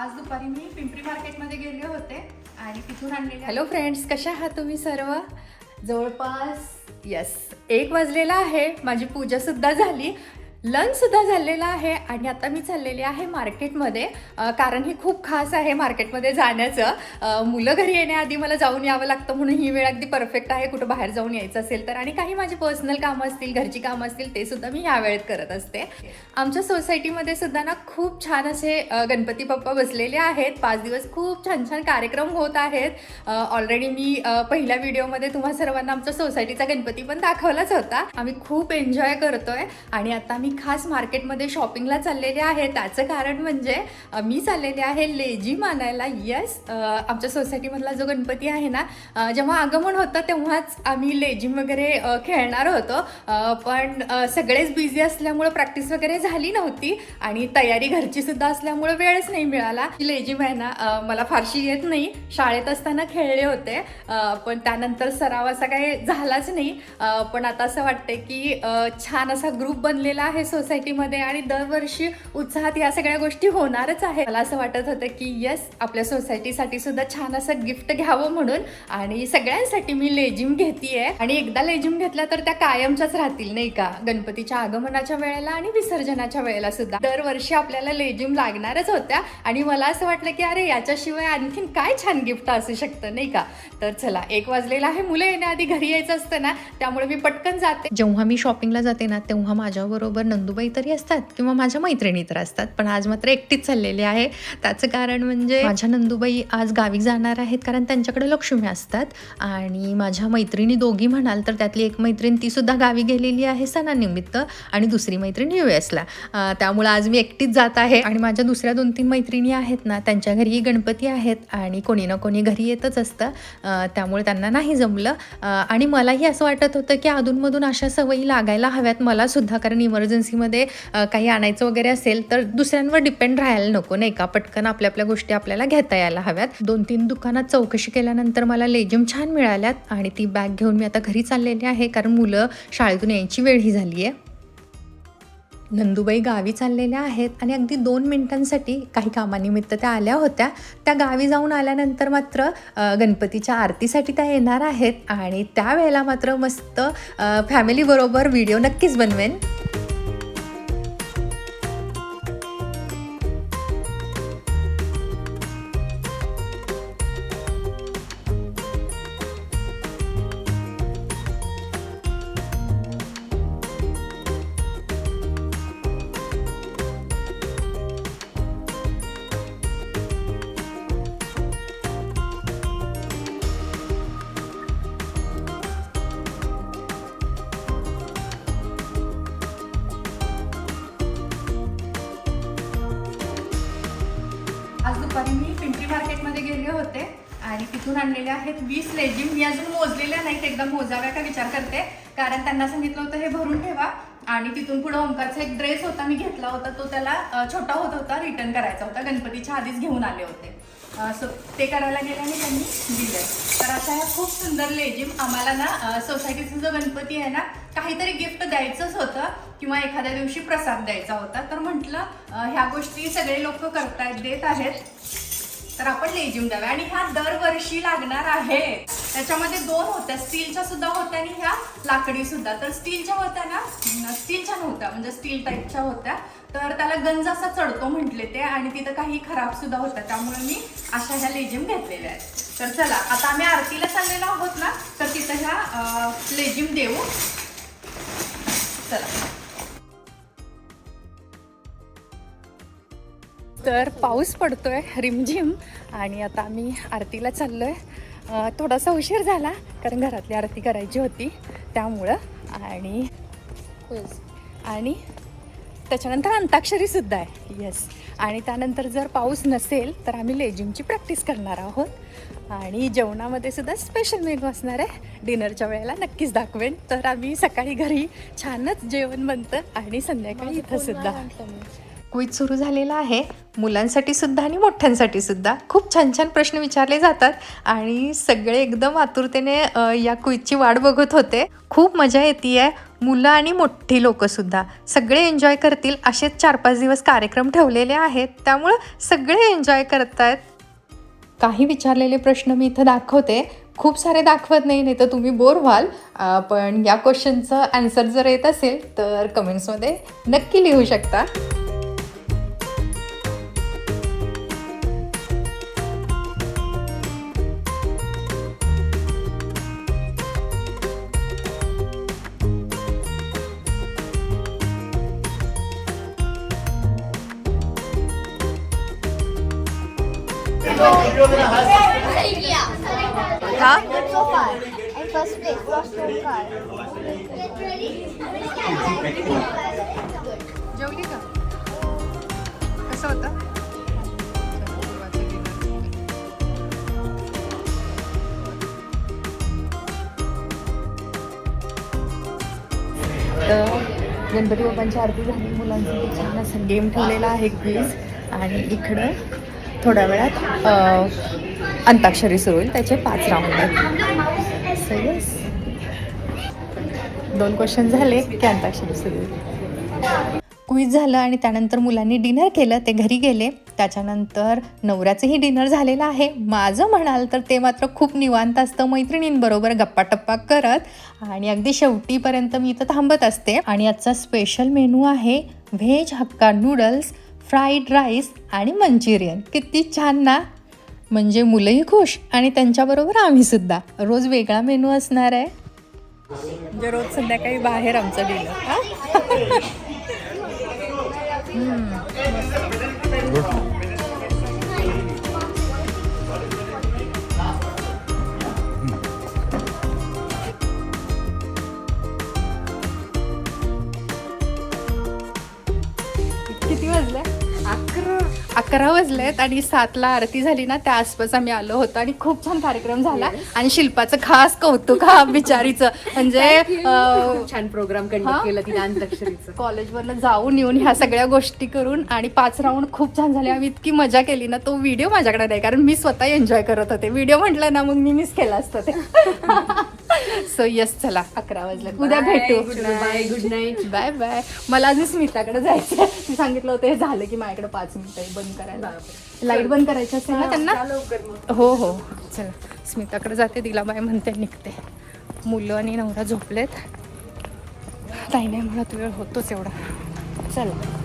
आज दुपारी मी पिंपरी मार्केटमध्ये गेले होते आणि तिथून आणलेले हॅलो फ्रेंड्स कशा आहात तुम्ही सर्व? जवळपास यस एक वाजलेला आहे. माझी पूजासुद्धा झाली. लंचसुद्धा झालेला आहे आणि आता मी चाललेली आहे मार्केटमध्ये. कारण हे खूप खास आहे मार्केटमध्ये जाण्याचं. मुलं घरी येण्याआधी मला जाऊन यावं लागतं म्हणून ही वेळ अगदी परफेक्ट आहे. कुठं बाहेर जाऊन यायचं असेल तर. आणि काही माझी पर्सनल कामं असतील घरची कामं असतील ते सुद्धा मी ह्या वेळेत करत असते. आमच्या सोसायटीमध्ये सुद्धा ना खूप छान असे गणपती बाप्पा बसलेले आहेत. पाच दिवस खूप छान छान कार्यक्रम होत आहेत. ऑलरेडी मी पहिल्या व्हिडिओमध्ये तुम्हा सर्वांना आमच्या सोसायटीचा गणपती पण दाखवलाच होता. आम्ही खूप एन्जॉय करतोय. आणि आता मी खास मार्केटमध्ये शॉपिंगला चाललेले आहे. त्याचं कारण म्हणजे मी चाललेले आहे लेझिम मानायला. येस आमच्या सोसायटीमधला जो गणपती आहे ना जेव्हा आगमन होतं तेव्हाच आम्ही लेझिम वगैरे खेळणार होतो. पण सगळेच बिझी असल्यामुळं प्रॅक्टिस वगैरे झाली नव्हती आणि तयारी घरची सुद्धा असल्यामुळं वेळच नाही मिळाला. लेझिम आहे ना मला फारशी येत नाही. शाळेत असताना खेळले होते. पण त्यानंतर सराव असा काही झालाच नाही. पण आता असं वाटतंय की छान असा ग्रुप बनलेला आहे. सोसायटीमध्ये आणि दरवर्षी उत्साहात या सगळ्या गोष्टी होणारच आहे मला असं वाटत होतं की येस आपल्या सोसायटीसाठी सुद्धा छान असं गिफ्ट घ्यावं म्हणून आणि सगळ्यांसाठी मी लेझिम घेतीये. आणि एकदा लेझिम घेतल्या तर त्या कायमच्याच राहतील नाही का? गणपतीच्या आगमनाच्या वेळेला आणि विसर्जनाच्या वेळेला सुद्धा. दरवर्षी आपल्याला लेझिम लागणारच होत्या आणि मला असं वाटलं की अरे याच्याशिवाय आणखीन काय छान गिफ्ट असू शकतं नाही का? तर चला एक वाजलेला आहे. मुलं येण्याआधी घरी यायचं असतं ना त्यामुळे मी पटकन जाते. जेव्हा मी शॉपिंगला जाते ना तेव्हा माझ्याबरोबर नंदुबाई तरी असतात किंवा माझ्या मैत्रिणी तर असतात पण आज मात्र एकटीच चाललेली आहे. त्याचं कारण म्हणजे माझ्या नंदुबाई आज गावी जाणार आहेत कारण त्यांच्याकडे लक्ष्मी असतात आणि माझ्या मैत्रिणी दोघी म्हणाल तर त्यातली एक मैत्रीण ती सुद्धा गावी गेलेली आहे सणानिमित्त आणि दुसरी मैत्रीण यू एसला त्यामुळे आज मी एकटीच जात आहे आणि माझ्या दुसऱ्या दोन तीन मैत्रिणी आहेत ना त्यांच्या घरी गणपती आहेत आणि कोणी ना कोणी घरी येतच असतं. त्यामुळे त्यांना नाही जमलं. आणि मलाही असं वाटत होतं की अधूनमधून अशा सवयी लागायला हव्यात मला सुद्धा कारण इमर्जन्सीमध्ये काही आणायचं वगैरे असेल तर दुसऱ्यांवर डिपेंड राहायला नको नाही का? पटकन आपल्या आपल्या गोष्टी आपल्याला घेता यायला हव्यात. दोन तीन दुकानात चौकशी केल्यानंतर मला लेझिम छान मिळाल्यात आणि ती बॅग घेऊन मी आता घरी चाललेली आहे कारण मुलं शाळेतून यायची वेळ ही झाली आहे नंदुबाई गावी चाललेल्या आहेत आणि अगदी दोन मिनिटांसाठी काही कामानिमित्त त्या आल्या होत्या. त्या गावी जाऊन आल्यानंतर मात्र गणपतीच्या आरतीसाठी त्या येणार आहेत आणि त्यावेळेला मात्र मस्त फॅमिलीबरोबर व्हिडिओ नक्कीच बनवेन. आज दुपारी मी पिंपरी मार्केटमध्ये गेले होते आणि तिथून आणलेले आहेत वीस लेझिम. मी अजून मोजलेल्या नाहीत एकदा मोजाव्या का विचार करते. कारण त्यांना सांगितलं होतं हे भरून ठेवा. आणि तिथून पुढे ओंकारचा एक ड्रेस होता मी घेतला होता. तो त्याला छोटा होत होता रिटर्न करायचा होता. गणपतीच्या आधीच घेऊन आले होते. सो ते करायला गेले आणि त्यांनी दिलं. तर अशा ह्या खूप सुंदर लेझिम आम्हाला ना सोसायटीचा जो गणपती आहे ना काहीतरी गिफ्ट द्यायचंच होतं किंवा एखाद्या दिवशी प्रसाद द्यायचा होता. तर म्हटलं ह्या गोष्टी सगळे लोक करतायत देत आहेत. तर आपण लेझिम द्यावे. आणि ह्या दरवर्षी लागणार आहे. त्याच्यामध्ये दोन होत्या. स्टीलच्या सुद्धा होत्या आणि ह्या लाकडी सुद्धा. तर स्टीलच्या होत्या ना? स्टीलच्या नव्हत्या. म्हणजे स्टील टाईपच्या होत्या. तर त्याला गंज असा चढतो म्हटले ते आणि तिथं काही खराब सुद्धा होत्या. त्यामुळे मी अशा ह्या लेझिम घेतलेल्या आहेत. तर चला आता आम्ही आरतीला चाललेलो आहोत ना? तर तिथं ह्या लेझिम देऊ. चला. तर पाऊस पडतोय रिमझिम आणि आता आम्ही आरतीला चाललोय. अं, थोडासा उशीर झाला कारण घरातली आरती करायची होती त्यामुळं. आणि आणि त्याच्यानंतर अंताक्षरी सुद्धा आहे. येस आणि त्यानंतर जर पाऊस नसेल तर आम्ही लेझिमची प्रॅक्टिस करणार आहोत. आणि जेवणामध्ये सुद्धा स्पेशल मेनू असणार आहे. डिनरच्या वेळेला नक्कीच दाखवेन. तर आम्ही सकाळी घरी छानच जेवण बनतं आणि संध्याकाळी इथं सुद्धा. क्विज सुरू झालेला आहे. मुलांसाठी सुद्धा आणि मोठ्यांसाठी सुद्धा. खूप छान छान प्रश्न विचारले जातात आणि सगळे एकदम आतुरतेने या क्विजची वाट बघत होते. खूप मजा येते आहे मुलं आणि मोठी लोकंसुद्धा सगळे एन्जॉय करतील. असेच चार पाच दिवस कार्यक्रम ठेवलेले आहेत. त्यामुळं सगळे एन्जॉय करतायत. काही विचारलेले प्रश्न मी इथं दाखवते. खूप सारे दाखवत नाही नाही तर तुम्ही बोर व्हाल. पण या क्वेश्चनचं ॲन्सर जर येत असेल तर कमेंट्समध्ये नक्की लिहू शकता. So far. And first place, first so far. जेवली का कसं होतं तर गणपती बाप्पांची आरती झाली मुलांसाठी छान असं गेम ठेवलेला आहे क्वीज आणि इकडं थोड्या वेळात अंताक्षरी सुरू होईल त्याचे पाच राऊंड आहेत. दोन क्वेश्चन झाले की अंताक्षरी सुरू होईल. क्विज झालं आणि त्यानंतर मुलांनी डिनर केलं ते घरी गेले. त्याच्यानंतर नवऱ्याचंही डिनर झालेलं आहे. माझं म्हणाल तर ते मात्र खूप निवांत असतं. मैत्रिणींबरोबर गप्पा टप्पा करत आणि अगदी शेवटीपर्यंत मी इथं थांबत असते. आणि आजचा स्पेशल मेनू आहे veg hakka noodles fried rice आणि मंचुरियन. किती छान ना? म्हणजे मुलंही खुश आणि त्यांच्याबरोबर आम्ही सुद्धा. रोज वेगळा मेनू असणार आहे. म्हणजे रोज संध्याकाळी बाहेर आमचं डिनर हा? अकरा वाजलेत आणि सातला आरती झाली ना त्या आसपास आम्ही आलो होतो आणि खूप छान कार्यक्रम झाला. आणि शिल्पाचं खास कौतुक हा बिचारीचं. म्हणजे छान प्रोग्राम? कंडक्ट केला अंताक्षरीचं. कॉलेजवरनं जाऊन येऊन ह्या सगळ्या गोष्टी करून आणि पाच राऊंड खूप छान झाले. आम्ही इतकी मजा केली ना तो व्हिडिओ माझ्याकडे नाही कारण मी स्वतः एन्जॉय करत होते. व्हिडिओ म्हटलं ना मग मी मिस केला असतं ते. सो यस चला अकरा वाजले. उद्या भेटू. Bye good night bye bye मला अजून स्मिताकडे जायचं ती सांगितलं होतं हे झालं की माझ्याकडे पाच मिनिटं आहे बंद करायला. लाइट बंद करायची असेल ना त्यांना? हो हो. चला. स्मिताकडे जाते तिला बाय म्हणते निघते. मुलं आणि नवरा झोपलेत. काही नाही म्हणत वेळ होतोच एवढा. चला.